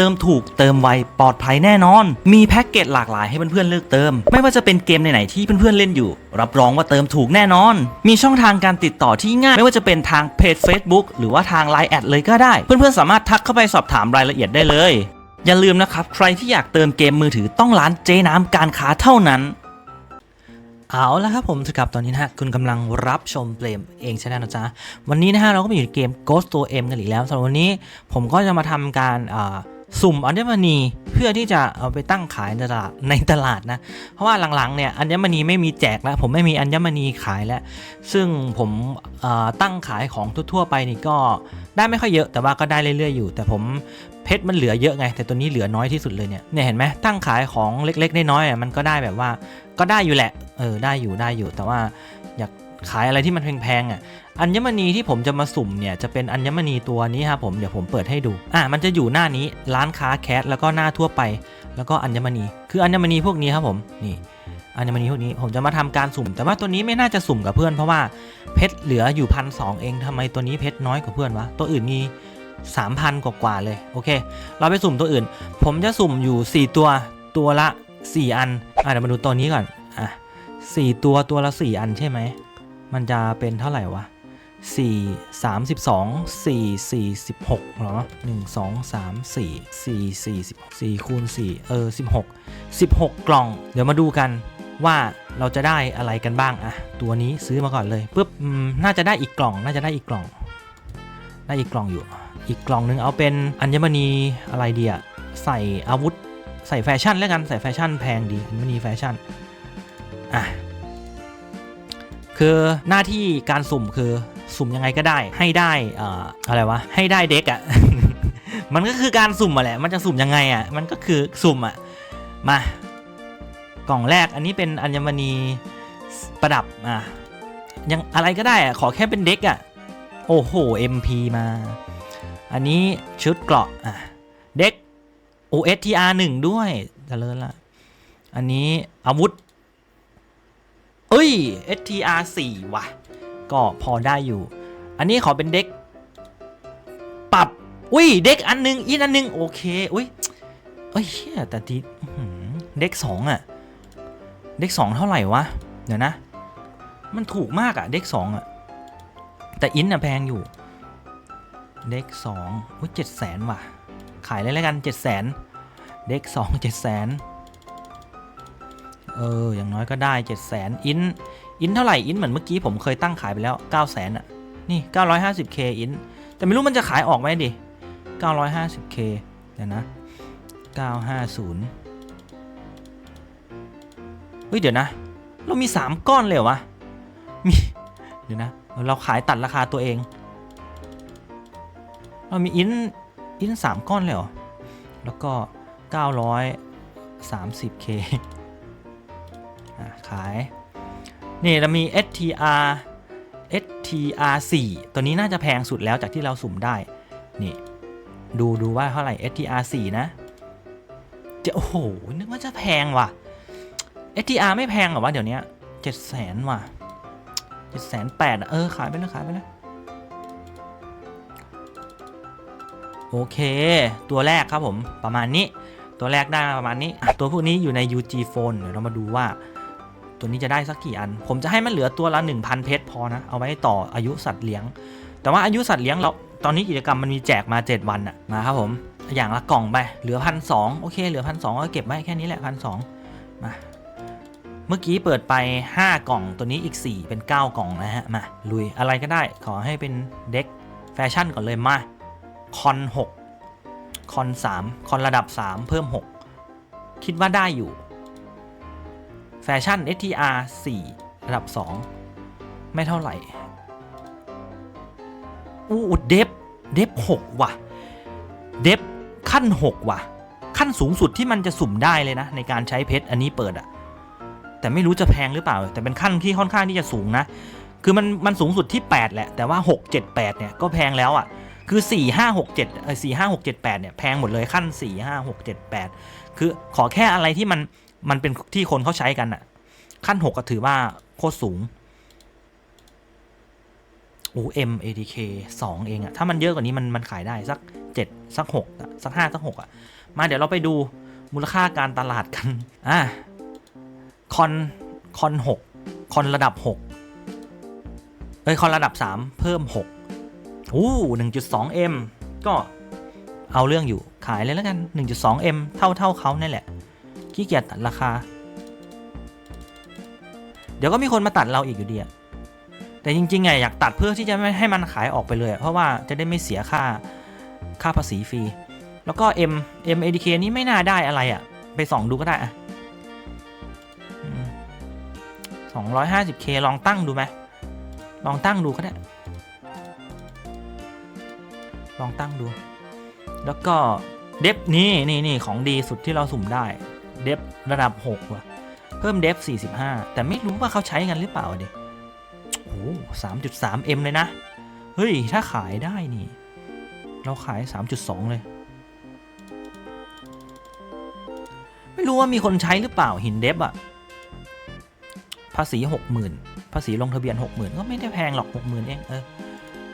ติมถูกเติมไวปลอดภัยแน่นอน มีแพ็กเกจหลากหลายให้เพื่อนๆเลือกเติม ไม่ว่าจะเป็นเกมไหนๆที่เพื่อนๆเล่นอยู่ รับรองว่าเติมถูกแน่นอน มีช่องทางการติดต่อที่ง่าย ไม่ว่าจะเป็นทางเพจ Facebook หรือว่าทาง Line แอดเลยก็ได้ เพื่อนๆสามารถทักเข้าไปสอบถามรายละเอียดได้เลย อย่าลืมนะครับใครที่อยากเติมเกมมือถือต้องร้านเจน้ำการค้าเท่านั้นเอาละครับผมสกับตอนนี้นะฮะคุณกำลังรับชมเปลมเองใช่ไหมนะจ๊ะ วันนี้นะฮะเราก็มาอยู่ในเกม Ghost ตัว M กันอีกแล้วสำหรับวันนี้ผมก็จะมาทำการอ่า สุ่มอัญมณีเพื่อที่จะเอาไปตั้งขายในตลาดในตลาดนะ เพราะว่าหลังๆเนี่ยอัญมณีไม่มีแจกแล้ว ผมไม่มีอัญมณีขายแล้ว ซึ่งผมตั้งขายของทั่วๆไปนี่ก็ได้ไม่ค่อยเยอะแต่ว่าก็ได้เรื่อยๆอยู่ แต่ผมเพชรมันเหลือเยอะไง แต่ตัวนี้เหลือน้อยที่สุดเลยเนี่ยเนี่ยเห็นไหมตั้งขายของเล็กๆน้อยๆมันก็ได้แบบว่าก็ได้อยู่แหละเออได้อยู่ได้อยู่แต่ว่า ขายอะไรที่มันแพงๆอะอัญมณีที่ผมจะมาสุ่มเนี่ยจะเป็นอัญมณีตัวนี้ครับผมเดี๋ยวผมเปิดให้ดูอะมันจะอยู่หน้านี้ร้านค้าแคสแล้วก็หน้าทั่วไป แล้วก็อัญมณี คืออัญมณีพวกนี้ครับผมนี่อัญมณีพวกนี้ผมจะมาทำการสุ่ม แต่ว่าตัวนี้ไม่น่าจะสุ่มกับเพื่อนเพราะว่าเพชรเหลืออยู่พันสองเองทำไมตัวนี้เพชรน้อยกว่าเพื่อนวะตัวอื่นมี3,000 กว่าๆเลยโอเค เราไปสุ่มตัวอื่น ผมจะสุ่มอยู่ 4 ตัวตัวละ 4 อันอะเดี๋ยวมาดูตัวนี้ก่อนอะสี่ตัวตัวละ 4 อันใช่ไหม มันจะเป็นเท่าไหร่วะ4 32 4 46เหรอ1 2 3 4 4 4 4คูณ4เออ16 16 กล่อง เดี๋ยวมาดูกันว่าเราจะได้อะไรกันบ้างอะตัวนี้ซื้อมาก่อนเลยปุ๊บน่าจะได้อีกกล่อง น่าจะได้อีกกล่อง ได้อีกกล่องอยู่ อีกกล่องนึงเอาเป็นอัญมณีอะไรเดีอะใส่อาวุธ ใส่แฟชั่นแล้วกัน ใส่แฟชั่นแพงดีอัญมณีแฟชั่น อะ คือหน้าที่การสุ่มคือสุ่มยังไงก็ได้ ให้ได้อ่ออะไรวะให้ได้เด็กอะ่ะ มันก็คือการสุ่มมาแหละ มันจะสุ่มยังไงอะ่ะมันก็คือสุ่มอะ่ะมากล่องแรกอันนี้เป็นอัญมณีประดับอะยังอะไรก็ได้อะขอแค่เป็นเด็กอะ่ะโอ้โห MP มา อันนี้ชุดเกราะอะเด็ก OSTR 1ด้วยเจริญละ อันนี้อาวุธ เอ้ย STR 4ว่ะ ก็พอได้อยู่ อันนี้ขอเป็นเด็ก ปรับ อุ้ย เด็กอันหนึง อีกอันหนึง โอเค อุ้ยเอ้ยเฮียแต่ทีเด็กสองอะเด็กสองเท่าไหร่วะ เดี๋ยวนะ มันถูกมากอะเด็กสองอะแต่อินอะแพงอยู่ เด็กสองอุ้ยเจ็ดแสนว่ะ ขายเลยแล้วกันเจ็ดแสนเด็กสองเจ็ดแสน เออ อย่างน้อยก็ได้ 7 0 0 0 0อิน อินเท่าไหร่ อินเหมือนเมื่อกี้ผมเคยตั้งขายไปแล้ว 9 0 0 0 0อะ นี่ 950k อิน แต่ไม่รู้มันจะขายออกไหมดิ 950k เดี๋ยวนะ 950 เฮ้ย เดี๋ยวนะ เรามี 3 ก้อนเลยเหรอวะ มี เดี๋ยวนะ เราขายตัดราคาตัวเอง เรามีอิน อิน 3 ก้อนเลยเหรอ แล้วก็ 930k อะ ขาย นี่เรามี STR STR 4ตัวนี้น่าจะแพงสุดแล้วจากที่เราสุ่มได้ นี่ ดูดูว่าเท่าไหร่ STR 4นะ จะโอ้โห นึกว่าจะแพงว่ะ STR ไม่แพงหรอวะเดี๋ยวนี้เจ็ดแสนว่ะเจ็ดแสนแปดเออ ขายไปเลยขายไปเลยโอเค ตัวแรกครับผมประมาณนี้ ตัวแรกได้ประมาณนี้ ตัวพวกนี้อยู่ใน UG Phone เดี๋ยวเรามาดูว่า ตัวนี้จะได้สักกี่อัน ผมจะให้มันเหลือตัวละ 1,000 เพชรพอนะ เอาไว้ต่ออายุสัตว์เลี้ยง แต่ว่าอายุสัตว์เลี้ยงเราตอนนี้กิจกรรมมันมีแจกมา 7 วันอะมาครับผมอย่างละกล่องไปเหลือพันสโอเคเหลือพันสก็เก็บไว้แค่นี้แหละพันสมาเมื่อกี้เปิดไป 5 กล่องตัวนี้อีก 4 เป็น 9 กล่องนะฮะมาลุยอะไรก็ได้ขอให้เป็นเด็กแฟชั่นก่อนเลยมาคอน6คอน3คอนระดับ 3 เพิ่ม 6 คิดว่าได้อยู่ แฟชั่น STR 4 ระดับ 2 ไม่เท่าไหร่ อู้เดฟเดฟ6ว่ะ เดฟขั้น 6 ว่ะ ขั้นสูงสุดที่มันจะสุ่มได้เลยนะ ในการใช้เพชรอันนี้เปิดอะแต่ไม่รู้จะแพงหรือเปล่า แต่เป็นขั้นที่ค่อนข้างที่จะสูงนะ คือมันมันสูงสุดที่ 8 แหละ แต่ว่า 6 7 8 เนี่ยก็แพงแล้วอะคือ4 5 6 7เออ4 5 6 7 8เนี่ยแพงหมดเลยขั้น 4 5 6 7 8 คือขอแค่อะไรที่มัน มันเป็นที่คนเขาใช้กันอะขั้น6ก็ถือว่าโคตรสูงโอ้ M ATK 2เองอะถ้ามันเยอะกว่านี้มันมันขายได้สัก7สัก6อะสัก5สัก6อะมาเดี๋ยวเราไปดูมูลค่าการตลาดกัน อะ คอน คอน6คอนระดับ6เอ้ย คอนระดับ3เพิ่ม6อู้ 1.2M ก็เอาเรื่องอยู่ขายเลยแล้วกัน 1.2M เท่าเท่าเขานี่แหละ ขี้เกียจตัดราคา เดี๋ยวก็มีคนมาตัดเราอีกอยู่ดีอะแต่จริงๆไงอยากตัดเพื่อที่จะไม่ให้มันขายออกไปเลย เพราะว่าจะได้ไม่เสียค่าค่าภาษีฟรี แล้วก็ M M ADK นี้ไม่น่าได้อะไรอะไปส่องดูก็ได้อะสองร้อยห้าสิบเคลองตั้งดูไหมลองตั้งดูก็ได้ ลองตั้งดู แล้วก็เดฟนี่นี่นี่ของดีสุดที่เราสุ่มได้ เดฟระดับ 6 ว่ะ เพิ่มเดฟ 45 แต่ไม่รู้ว่าเขาใช้กันหรือเปล่าดิโอ้สามจุดสามเอ็มเลยนะ เฮ้ย ถ้าขายได้นี่ เราขาย 3.2 เลย ไม่รู้ว่ามีคนใช้หรือเปล่าหินเดฟอะภาษี 60,000 ภาษีลงทะเบียน 60,000 ก็ไม่ได้แพงหรอก 60,000 เอง เออ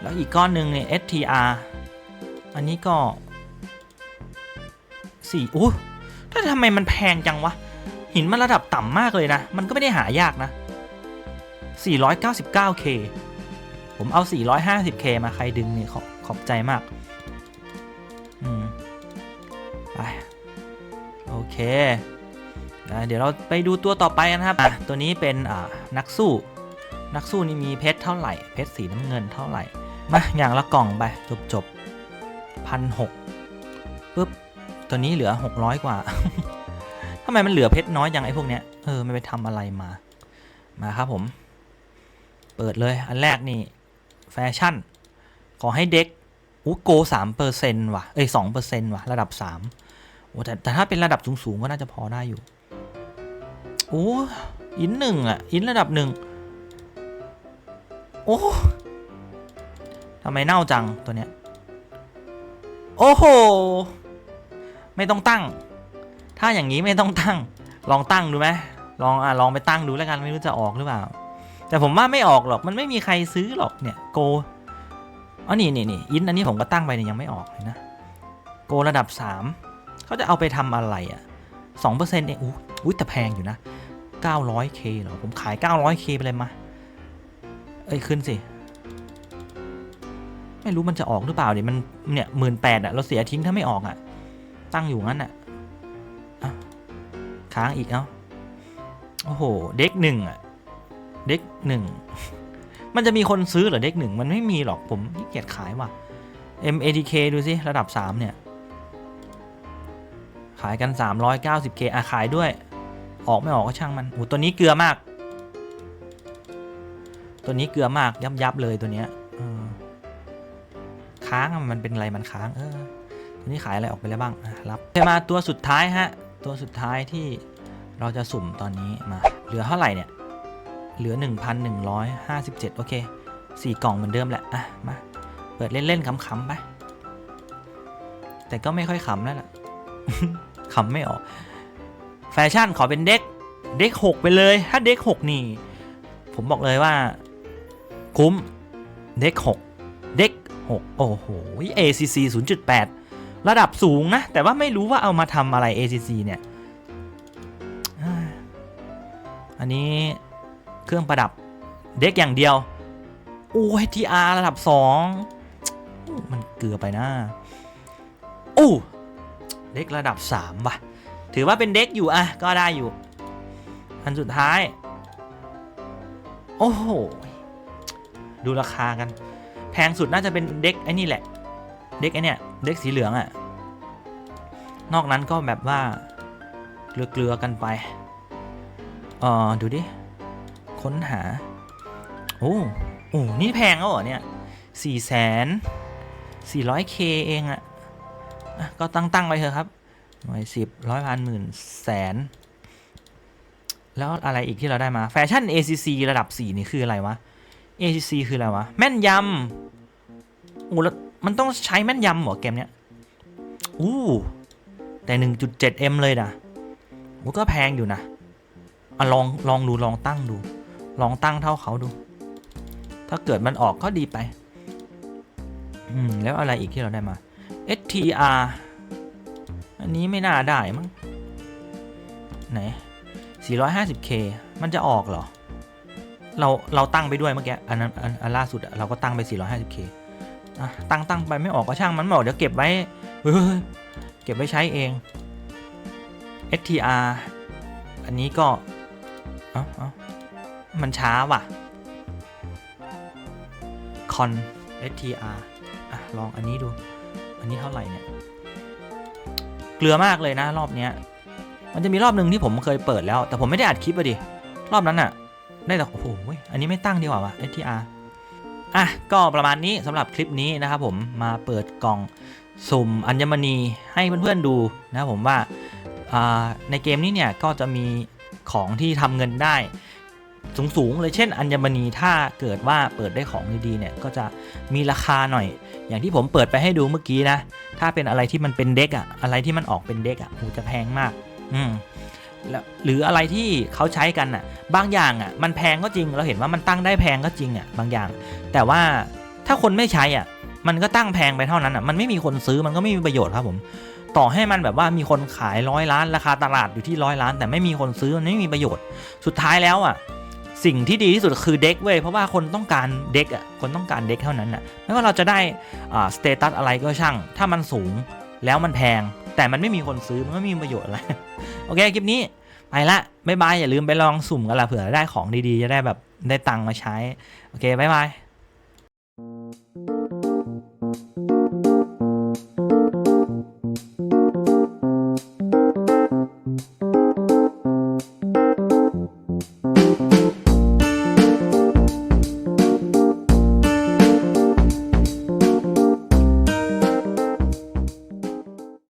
แล้วอีกก้อนหนึ่งเนี่ย STR อันนี้ก็สี่อู้ ถ้าทำไมมันแพงจังวะ หินมันระดับต่ำมากเลยนะ มันก็ไม่ได้หายากนะ 499k ผมเอา 450k มาใครดึงนี่ขอบขอบใจมาก อืม ไป โอเคอเดี๋ยวเราไปดูตัวต่อไปกันครับ ตัวนี้เป็นอ่านักสู้ นักสู้นี่มีเพชรเท่าไหร่ เพชรสีน้ำเงินเท่าไหร่ มาอย่างละกล่องไป จบจบพันหกปุ๊บ ตัวนี้เหลือ 600 กว่า ทำไมมันเหลือเพชรน้อยอย่างไอ้พวกเนี้ย เออมันไปทำอะไรมา มาครับผม เปิดเลย อันแรกนี่ แฟชั่น ขอให้เด็กอู้โกสามเปอร์เซนต์ว่ะ เอ้ยสองเปอร์เซนต์ว่ะ ระดับสามโอ้แต่แต่ถ้าเป็นระดับสูงๆก็น่าจะพอได้อยู่โอ้อินหนึ่งอะ อินระดับหนึ่งโอ้ทำไมเน่าจังตัวเนี้ย โอ้โห ไม่ต้องตั้ง ถ้าอย่างนี้ไม่ต้องตั้ง ลองตั้งดูไหมลองอะลองไปตั้งดูแล้วกันไม่รู้จะออกหรือเปล่า แต่ผมว่าไม่ออกหรอกมันไม่มีใครซื้อหรอกเนี่ยโกอ๋อนี่นี่นี่อินอันนี้ผมก็ตั้งไปเนี่ยยังไม่ออกเลยนะโกระดับ 3 เขาจะเอาไปทำอะไรอะ2%เองอู้อุ้ยแต่แพงอยู่นะ 900k เหรอ ผมขาย 900k ไปเลยมา เอ้ย ขึ้นสิ ไม่รู้มันจะออกหรือเปล่าดิมันเนี่ยหมื่นแปดอะเราเสียทิ้งถ้าไม่ออกอะ ตั้งอยู่งั้นอะอะค้างอีกเอ้าโอ้โห เด็กหนึ่งอะเด็กหนึ่ง มันจะมีคนซื้อเหรอเด็กหนึ่งมันไม่มีหรอกผมขี้เกียจขายว่ะ MATK ดูสิระดับ 3 เนี่ย ขายกัน 390k อะ ขายด้วย ออกไม่ออกก็ช่างมันโอ้ตัวนี้เกลือมาก ตัวนี้เกลือมากยับยับเลยตัวเนี้ยค้างอะมันเป็นอะไรมันค้าง เออ ทีนี้ขายอะไรออกไปแล้วบ้างรับมาตัวสุดท้ายฮะ ตัวสุดท้ายที่เราจะสุ่มตอนนี้มา เหลือเท่าไหร่เนี่ย เหลือ 1,157 โอเค 4 กล่องเหมือนเดิมแหละ อะ มา เปิดเล่นๆขำๆไป แต่ก็ไม่ค่อยขำแล้วล่ะขำไม่ออก แฟชั่นขอเป็นเด็ก เด็ก 6 ไปเลย ถ้าเด็ก 6 นี่ ผมบอกเลยว่า คุ้ม เด็ก 6 เด็ก 6 โอ้โห ACC 0.8 ระดับสูงนะ แต่ว่าไม่รู้ว่าเอามาทำอะไร ACC เนี่ย อันนี้เครื่องประดับเด็กอย่างเดียว โอ้ยทีอาระดับสองมันเกือไปนะโอ้เด็กระดับสามว่ะ ถือว่าเป็นเด็กอยู่อะก็ได้อยู่ อันสุดท้าย โอ้โห ดูราคากัน แพงสุดน่าจะเป็นเด็กไอ้นี่แหละ เด็กไอเนี่ย เด็กสีเหลืองอะนอกนั้นก็แบบว่าเกลือๆกันไปเออดูดิ ค้นหา โอ้โอ้นี่แพงแล้วเหรอเนี่ยสี่แสนสี่ร้อยเคเองอะ่ะ ก็ตั้งตั้งๆไปเถอะครับ หน่วยสิบร้อยพันหมื่นแสน แล้วอะไรอีกที่เราได้มาแฟชั่น ACC ระดับ 4 นี่คืออะไรวะ ACC คืออะไรวะ แม่นยำโอ้แล้ว มันต้องใช้แม่นยำเหรอเกมเนี้ยอู้แต่ 1.7M เลยนะโอ้ก็แพงอยู่นะอะลองลองดูลองตั้งดู ลองตั้งเท่าเขาดู ถ้าเกิดมันออกก็ดีไป อืม แล้วอะไรอีกที่เราได้มา STR อันนี้ไม่น่าได้มั้ง ไหน 450k มันจะออกเหรอ เราเราตั้งไปด้วยเมื่อกี้ อันนั้นอันล่าสุดเราก็ตั้งไป 450k อะตั้งตั้งไปไม่ออกก็ช่างมันไม่ออกเดี๋ยวเก็บไว้เฮ้ยเก็บไว้ใช้เอง STR อันนี้ก็ เอ้าเอ้ามันช้าว่ะคอน STR อะลองอันนี้ดู อันนี้เท่าไหร่เนี่ย เกลือมากเลยนะรอบเนี้ย มันจะมีรอบหนึ่งที่ผมเคยเปิดแล้ว แต่ผมไม่ได้อัดคลิปอะดิ รอบนั้นอะได้แต่โอ้โห อันนี้ไม่ตั้งดีกว่าวะ STR อะก็ประมาณนี้สำหรับคลิปนี้นะครับผมมาเปิดกล่องสุ่มอัญมณีให้เพื่อนๆดูนะครับผมว่าาในเกมนี้เนี่ยก็จะมีของที่ทำเงินได้สูงๆเลยเช่น อัญมณีถ้าเกิดว่าเปิดได้ของดีๆเนี่ยก็จะมีราคาหน่อย อย่างที่ผมเปิดไปให้ดูเมื่อกี้นะ ถ้าเป็นอะไรที่มันเป็นเด็กอะอะไรที่มันออกเป็นเด็กอะโหจะแพงมาก อืม หรืออะไรที่เขาใช้กันอะ บางอย่างอะมันแพงก็จริง เราเห็นว่ามันตั้งได้แพงก็จริงอะบางอย่าง แต่ว่าถ้าคนไม่ใช้อะ มันก็ตั้งแพงไปเท่านั้นอะ มันไม่มีคนซื้อมันก็ไม่มีประโยชน์ครับผม ต่อให้มันแบบว่ามีคนขายร้อยล้านราคาตลาดอยู่ที่ร้อยล้าน แต่ไม่มีคนซื้อมันไม่มีประโยชน์ สุดท้ายแล้วอะสิ่งที่ดีที่สุดคือเด็กเว้ยเพราะว่าคนต้องการเด็กอะคนต้องการเด็กเท่านั้นอะไม่ว่าเราจะได้อ่าสเตตัสอะไรก็ช่าง ถ้ามันสูงแล้วมันแพง แต่มันไม่มีคนซื้อมันก็ไม่มีประโยชน์อะไรโอเคคลิปนี้ไปละบ๊ายบายอย่าลืมไปลองสุ่มกันละเผื่อได้ของดีๆ จะได้แบบได้ตังค์มาใช้ โอเคบ๊ายบาย